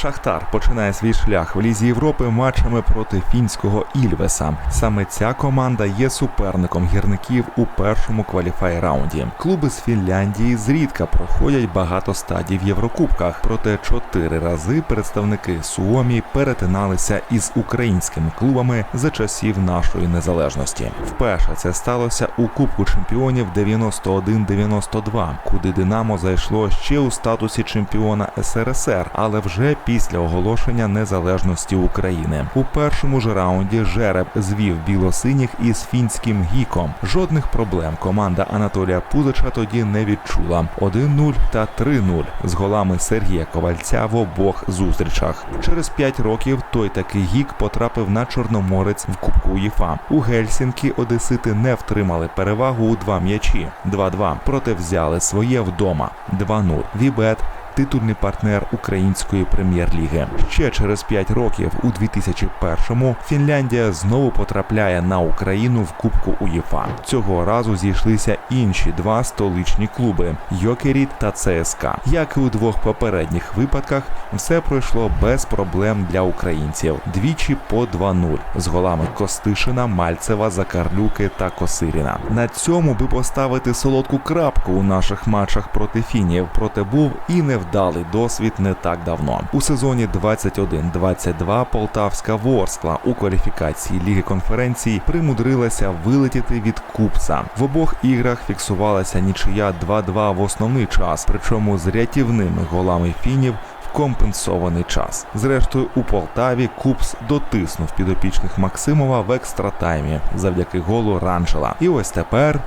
Шахтар починає свій шлях в лізі Європи матчами проти фінського Ільвеса. Саме ця команда є суперником гірників у першому кваліфай раунді. Клуби з Фінляндії зрідка проходять багато стадій в Єврокубках, проте чотири рази представники Суомі перетиналися із українськими клубами за часів нашої незалежності. Вперше це сталося у Кубку чемпіонів 91-92, куди Динамо зайшло ще у статусі чемпіона СРСР, але вже після оголошення незалежності України. У першому ж раунді жереб звів білосиніх із фінським гіком. Жодних проблем команда Анатолія Пузича тоді не відчула. 1-0 та 3-0 з голами Сергія Ковальця в обох зустрічах. Через 5 років той такий гік потрапив на Чорноморець в Кубку УЄФА. У Гельсінкі Одесити не втримали перевагу у два м'ячі 2-2, проте взяли своє вдома 2-0. Вібет титульний партнер української прем'єр-ліги. Ще через 5 років, у 2001-му, Фінляндія знову потрапляє на Україну в Кубку УЄФА. Цього разу зійшлися інші два столичні клуби Йокеріт та ЦСКА. Як і у двох попередніх випадках, все пройшло без проблем для українців. Двічі по 2-0 з голами Костишина, Мальцева, Закарлюки та Косиріна. На цьому би поставити солодку крапку у наших матчах проти фінів, проте був і невдалий досвід не так давно. У сезоні 21-22 Полтавська Ворскла у кваліфікації Ліги конференцій примудрилася вилетіти від Купса. В обох іграх фіксувалася нічия 2-2 в основний час, причому з рятівними голами фінів компенсований час. Зрештою, у Полтаві Купс дотиснув підопічних Максимова в екстратаймі завдяки голу Ранджела. І ось тепер